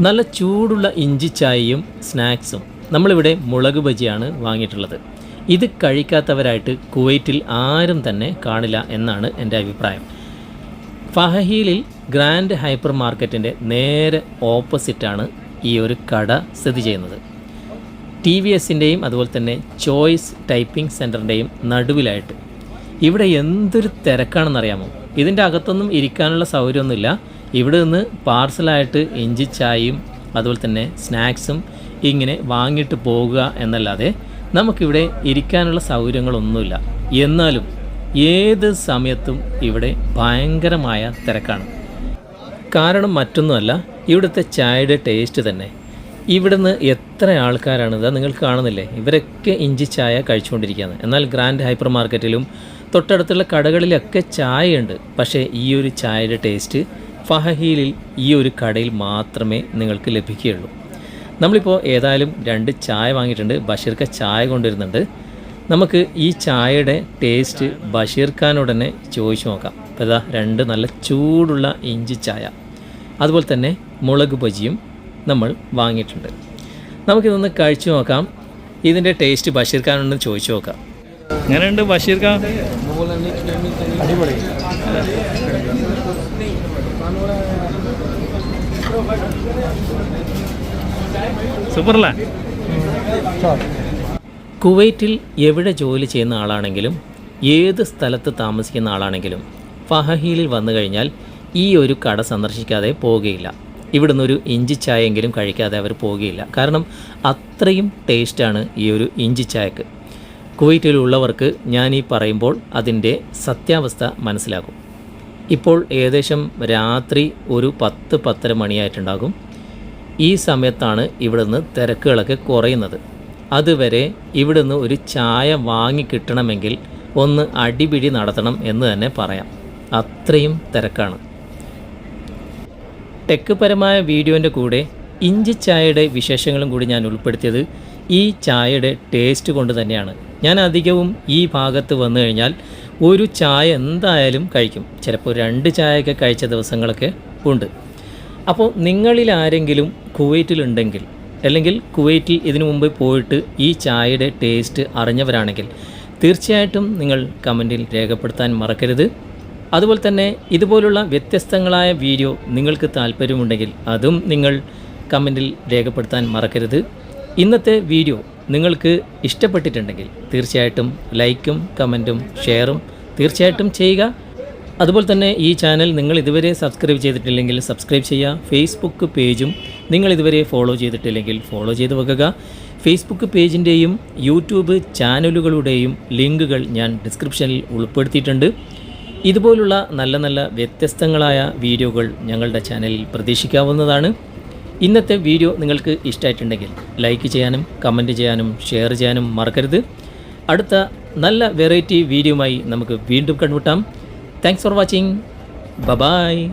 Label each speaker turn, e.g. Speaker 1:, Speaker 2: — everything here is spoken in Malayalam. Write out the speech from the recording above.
Speaker 1: നല്ല ചൂടുള്ള ഇഞ്ചി ചായയും സ്നാക്സും. നമ്മളിവിടെ മുളക് ബജിയാണ് വാങ്ങിയിട്ടുള്ളത്. ഇത് കഴിക്കാത്തവരായിട്ട് കുവൈറ്റിൽ ആരും തന്നെ കാണില്ല എന്നാണ് എന്റെ അഭിപ്രായം. ഫഹഹീലിൽ ഗ്രാൻഡ് ഹൈപ്പർ മാർക്കറ്റിന്റെ നേരെ ഓപ്പോസിറ്റാണ് ഈ ഒരു കട സ്ഥിതി ചെയ്യുന്നത്. ടി വി എസിന്റെയും അതുപോലെ തന്നെ ചോയ്സ് ടൈപ്പിംഗ് സെന്ററിന്റെയും നടുവിലായിട്ട്. ഇവിടെ എന്തൊരു തിരക്കാണെന്നറിയാമോ? ഇതിന്റെ അകത്തൊന്നും ഇരിക്കാനുള്ള സൗകര്യമൊന്നുമില്ല. ഇവിടെ നിന്ന് പാർസലായിട്ട് ഇഞ്ചി ചായയും അതുപോലെ തന്നെ സ്നാക്സും ഇങ്ങനെ വാങ്ങിയിട്ട് പോകുക എന്നല്ലാതെ നമുക്കിവിടെ ഇരിക്കാനുള്ള സൗകര്യങ്ങളൊന്നുമില്ല. എന്നാലും ഏത് സമയത്തും ഇവിടെ ഭയങ്കരമായ തിരക്കാണ്. കാരണം മറ്റൊന്നുമല്ല ഇവിടുത്തെ ചായയുടെ ടേസ്റ്റ് തന്നെ. ഇവിടുന്ന് എത്ര ആൾക്കാരാണ് ഇതാ നിങ്ങൾ കാണുന്നില്ലേ? ഇവരൊക്കെ ഇഞ്ചി ചായ കഴിച്ചുകൊണ്ടിരിക്കുകയാണ്. എന്നാൽ ഗ്രാൻഡ് ഹൈപ്പർ മാർക്കറ്റിലും തൊട്ടടുത്തുള്ള കടകളിലൊക്കെ ചായയുണ്ട്. പക്ഷേ ഈ ഒരു ചായയുടെ ടേസ്റ്റ് ഫഹഹീലിൽ ഈ ഒരു കടയിൽ മാത്രമേ നിങ്ങൾക്ക് ലഭിക്കുകയുള്ളൂ. നമ്മളിപ്പോൾ ഏതായാലും രണ്ട് ചായ വാങ്ങിയിട്ടുണ്ട്. ബഷീർക്ക ചായ കൊണ്ടുവരുന്നുണ്ട്. നമുക്ക് ഈ ചായയുടെ ടേസ്റ്റ് ബഷീർ ഖാനോട് തന്നെ ചോദിച്ചു നോക്കാം. അപ്പോൾ ഇതാ രണ്ട് നല്ല ചൂടുള്ള ഇഞ്ചി ചായ. അതുപോലെ തന്നെ മുളക് ബജിയും നമ്മൾ വാങ്ങിയിട്ടുണ്ട്. നമുക്കിതൊന്ന് കഴിച്ചു നോക്കാം. ഇതിന്റെ ടേസ്റ്റ് ബഷീർ ഖാനോട് ചോദിച്ചു നോക്കാം. എങ്ങനെയുണ്ട് ബഷീർ ഖാൻ?
Speaker 2: അടിപൊളി.
Speaker 1: സൂപ്പറല്ലേ? കുവൈറ്റിൽ എവിടെ ജോലി ചെയ്യുന്ന ആളാണെങ്കിലും ഏത് സ്ഥലത്ത് താമസിക്കുന്ന ആളാണെങ്കിലും ഫഹഹീലിൽ വന്നു കഴിഞ്ഞാൽ ഈ ഒരു കട സന്ദർശിക്കാതെ പോവുകയില്ല. ഇവിടുന്ന് ഒരു ഇഞ്ചി ചായയെങ്കിലും കഴിക്കാതെ അവർ പോവുകയില്ല. കാരണം അത്രയും ടേസ്റ്റാണ് ഈ ഒരു ഇഞ്ചി ചായക്ക്. കുവൈറ്റിലുള്ളവർക്ക് ഞാൻ ഈ പറയുമ്പോൾ അതിന്റെ സത്യാവസ്ഥ മനസ്സിലാകും. ഇപ്പോൾ ഏകദേശം രാത്രി ഒരു പത്ത് പത്തര മണിയായിട്ടുണ്ടാകും. ഈ സമയത്താണ് ഇവിടുന്ന് തിരക്കുകളൊക്കെ കുറയുന്നത്. അതുവരെ ഇവിടുന്ന് ഒരു ചായ വാങ്ങി കിട്ടണമെങ്കിൽ ഒന്ന് അടിപിടി നടത്തണം എന്ന് തന്നെ പറയാം. അത്രയും തിരക്കാണ്. ടെക്ക് പരമായ വീഡിയോന്റെ കൂടെ ഇഞ്ചി ചായയുടെ വിശേഷങ്ങളും കൂടി ഞാൻ ഉൾപ്പെടുത്തിയത് ഈ ചായയുടെ ടേസ്റ്റ് കൊണ്ട് തന്നെയാണ്. ഞാൻ അധികവും ഈ ഭാഗത്ത് വന്നു കഴിഞ്ഞാൽ ഒരു ചായ എന്തായാലും കഴിക്കും. ചിലപ്പോൾ രണ്ട് ചായയൊക്കെ കഴിച്ച ദിവസങ്ങളൊക്കെ ഉണ്ട്. അപ്പോൾ നിങ്ങളിൽ ആരെങ്കിലും കുവൈറ്റിലുണ്ടെങ്കിൽ അല്ലെങ്കിൽ കുവൈറ്റിൽ ഇതിനു മുമ്പ് പോയിട്ട് ഈ ചായയുടെ ടേസ്റ്റ് അറിഞ്ഞവരാണെങ്കിൽ തീർച്ചയായിട്ടും നിങ്ങൾ കമന്റിൽ രേഖപ്പെടുത്താൻ മറക്കരുത്. അതുപോലെ തന്നെ ഇതുപോലുള്ള വ്യത്യസ്തങ്ങളായ വീഡിയോ നിങ്ങൾക്ക് താല്പര്യമുണ്ടെങ്കിൽ അതും നിങ്ങൾ കമന്റിൽ രേഖപ്പെടുത്താൻ മറക്കരുത്. ഇന്നത്തെ വീഡിയോ നിങ്ങൾക്ക് ഇഷ്ടപ്പെട്ടിട്ടുണ്ടെങ്കിൽ തീർച്ചയായിട്ടും ലൈക്കും കമന്റും ഷെയറും തീർച്ചയായിട്ടും ചെയ്യുക. അതുപോലെ തന്നെ ഈ ചാനൽ നിങ്ങൾ ഇതുവരെ സബ്സ്ക്രൈബ് ചെയ്തിട്ടില്ലെങ്കിൽ സബ്സ്ക്രൈബ് ചെയ്യുക. ഫേസ്ബുക്ക് പേജും നിങ്ങൾ ഇതുവരെ ഫോളോ ചെയ്തിട്ടില്ലെങ്കിൽ ഫോളോ ചെയ്ത് വെക്കുക. ഫേസ്ബുക്ക് പേജിന്റെയും യൂട്യൂബ് ചാനലുകളുടെയും ലിങ്കുകൾ ഞാൻ ഡിസ്ക്രിപ്ഷനിൽ ഉൾപ്പെടുത്തിയിട്ടുണ്ട്. ഇതുപോലുള്ള നല്ല നല്ല വ്യത്യസ്തങ്ങളായ വീഡിയോകൾ ഞങ്ങളുടെ ചാനലിൽ പ്രതീക്ഷിക്കാവുന്നതാണ്. ഇന്നത്തെ വീഡിയോ നിങ്ങൾക്ക് ഇഷ്ടമായിട്ടുണ്ടെങ്കിൽ ലൈക്ക് ചെയ്യാനും കമന്റ് ചെയ്യാനും ഷെയർ ചെയ്യാനും മറക്കരുത്. അടുത്ത നല്ല വെറൈറ്റി വീഡിയോയുമായി നമുക്ക് വീണ്ടും കണ്ടുമുട്ടാം. Thanks for watching bye-bye